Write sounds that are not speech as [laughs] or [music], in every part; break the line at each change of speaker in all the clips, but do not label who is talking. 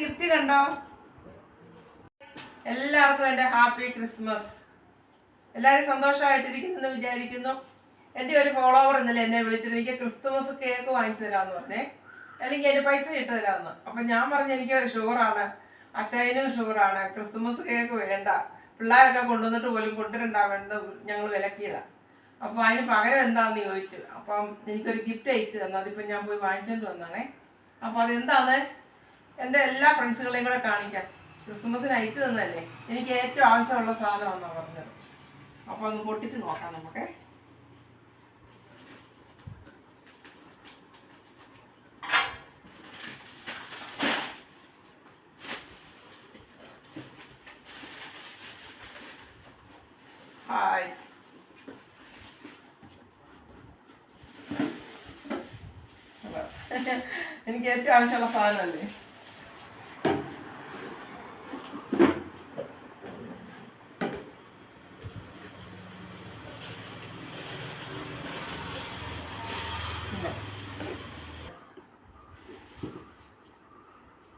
Gift കണ്ടോ? എല്ലാവർക്കും എന്റെ ഹാപ്പി ക്രിസ്മസ്. എല്ലാവരും സന്തോഷമായിട്ടിരിക്കുന്നെന്ന് വിചാരിക്കുന്നു. എന്റെ ഒരു ഫോളോവർ ഇന്നലെ എന്നെ വിളിച്ചിട്ട് എനിക്ക് ക്രിസ്തുമസ് കേക്ക് വാങ്ങിച്ചു തരാമെന്ന് പറഞ്ഞേ. അല്ലെങ്കിൽ എന്റെ പൈസ ഇട്ട് തരാമെന്ന് അപ്പം ഞാൻ പറഞ്ഞു എനിക്ക് ഷുഗറാണ് അച്ചായനും ഷുഗറാണ് ക്രിസ്തുമസ് കേക്ക് വേണ്ട. പിള്ളേരൊക്കെ കൊണ്ടുവന്നിട്ട് പോലും കൊണ്ടുവരണ്ട ഞങ്ങൾ വിലക്കിയതാണ് അപ്പോൾ അതിന് പകരം എന്താണെന്ന് ചോദിച്ചു. അപ്പം എനിക്കൊരു ഗിഫ്റ്റ് അയച്ചു തന്നു. അതിപ്പോൾ ഞാൻ പോയി വാങ്ങിച്ചോണ്ട് വന്നാണേ അപ്പോൾ അതെന്താന്ന് എന്റെ എല്ലാ ഫ്രണ്ട്സുകളെയും കൂടെ കാണിക്കാം. ക്രിസ്മസിന് അയച്ചു തന്നല്ലേ എനിക്ക് ഏറ്റവും ആവശ്യമുള്ള സാധനമാണെന്നാണ് പറഞ്ഞത്. അപ്പോൾ ഒന്ന് പൊട്ടിച്ച് നോക്കാം നമുക്ക്. ഹായ്. [laughs] എനിക്ക് ഏറ്റവും ആവശ്യമുള്ള സാധനമല്ലേ?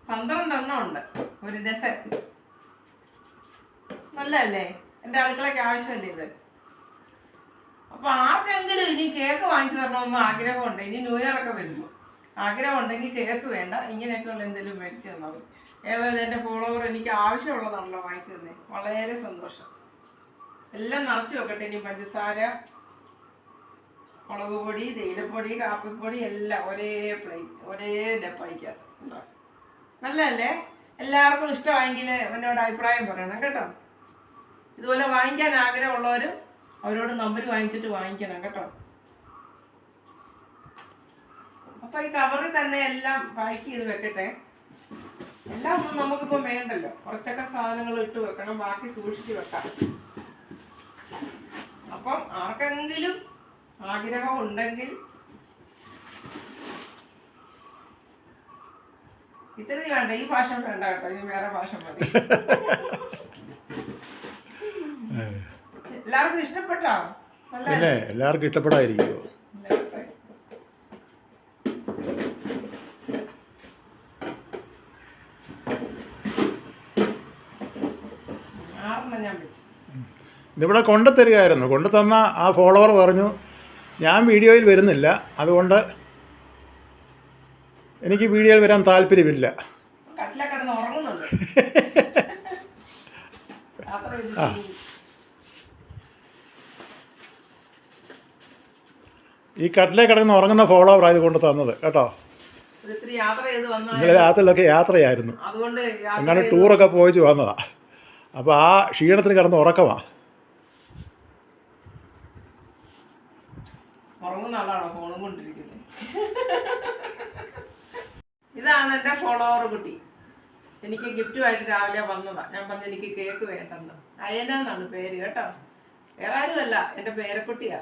പന്ത്രണ്ടെണ്ണം ഉണ്ട്. ഒരു ഡസൻ നല്ലതല്ലേ? എന്റെ അടുക്കളയ്ക്ക് ആവശ്യമല്ലേ ഇത്? അപ്പൊ ആർക്കെങ്കിലും ഇനി കേക്ക് വാങ്ങിച്ചു തരണമെന്ന് ആഗ്രഹമുണ്ട്. ഇനി ന്യൂ ഇയർ ഒക്കെ വരുമ്പോൾ ആഗ്രഹം ഉണ്ടെങ്കിൽ കേക്ക് വേണ്ട. ഇങ്ങനെയൊക്കെയുള്ള എന്തെങ്കിലും മേടിച്ചു തന്നാൽ മതി. ഏതായാലും എന്റെ ഫോളോവർ എനിക്ക് ആവശ്യമുള്ളതാണല്ലോ വാങ്ങിച്ചു തന്നെ. വളരെ സന്തോഷം. എല്ലാം നിറച്ച് വെക്കട്ടെ ഇനി പഞ്ചസാര മുളക് പൊടി തേയിലപ്പൊടി കാപ്പിപ്പൊടി എല്ലാം ഒരേ പ്ലേറ്റ് ഒരേ ഡപ്പായിക്കകത്ത് ഉണ്ടാക്കും. നല്ലതല്ലേ? എല്ലാവർക്കും ഇഷ്ടമായെങ്കിൽ എന്നോട് അഭിപ്രായം പറയണം കേട്ടോ. ഇതുപോലെ വാങ്ങിക്കാൻ ആഗ്രഹമുള്ളവരും അവരോട് നമ്പർ വാങ്ങിച്ചിട്ട് വാങ്ങിക്കണം കേട്ടോ. അപ്പൊ ഈ കവറിൽ തന്നെ എല്ലാം പാക്ക് ചെയ്ത് വെക്കട്ടെ. എല്ലാം ഒന്നും നമുക്കിപ്പം വേണ്ടല്ലോ. കുറച്ചൊക്കെ സാധനങ്ങൾ ഇട്ട് വെക്കണം ബാക്കി സൂക്ഷിച്ച് വെക്കാം. അപ്പം ആർക്കെങ്കിലും ആഗ്രഹം ഉണ്ടെങ്കിൽ ഇത്തിരി വേണ്ട. ഈ ഭാഷ വേണ്ട കേട്ടോ. ഇനി വേറെ ഭാഷ മതി. എല്ലാവർക്കും ഇഷ്ടപ്പെട്ടോ?
പിന്നെ എല്ലാവർക്കും ഇഷ്ടപ്പെടാതിരിക്കുമോ
വെച്ചു.
ഇതിവിടെ കൊണ്ടു തരികയായിരുന്നു കൊണ്ടു തന്ന ആ ഫോളോവർ പറഞ്ഞു ഞാൻ വീഡിയോയിൽ വരുന്നില്ല. അതുകൊണ്ട് എനിക്ക് വീഡിയോയിൽ വരാൻ താല്പര്യമില്ല. ഈ കട്ടിലെ കിടന്ന് ഉറങ്ങുന്ന ഫോളോവർ ആയത് കൊണ്ട് തന്നത് കേട്ടോ? ഇന്നലെ രാത്രിയിലൊക്കെ യാത്രയായിരുന്നു.
അങ്ങനെ
ടൂറൊക്കെ പോയിച്ച് വന്നതാ. അപ്പോൾ ആ ക്ഷീണത്തിന് കിടന്ന് ഉറക്കമാണ്
ഉറങ്ങുന്ന ആളാണോ ഫോണും കൊണ്ടിരിക്കുന്നത്? ഇതാണ് എന്റെ ഫോളോവർ കുട്ടി. എനിക്ക് ഗിഫ്റ്റുമായിട്ട് രാവിലെ വന്നതാ. ഞാൻ പറഞ്ഞു എനിക്ക് കേക്ക് വേണ്ടെന്ന്. അയന എന്നാണ് പേര് കേട്ടോ. വേറെ ആരുമല്ല. എന്റെ പേരക്കുട്ടിയാ.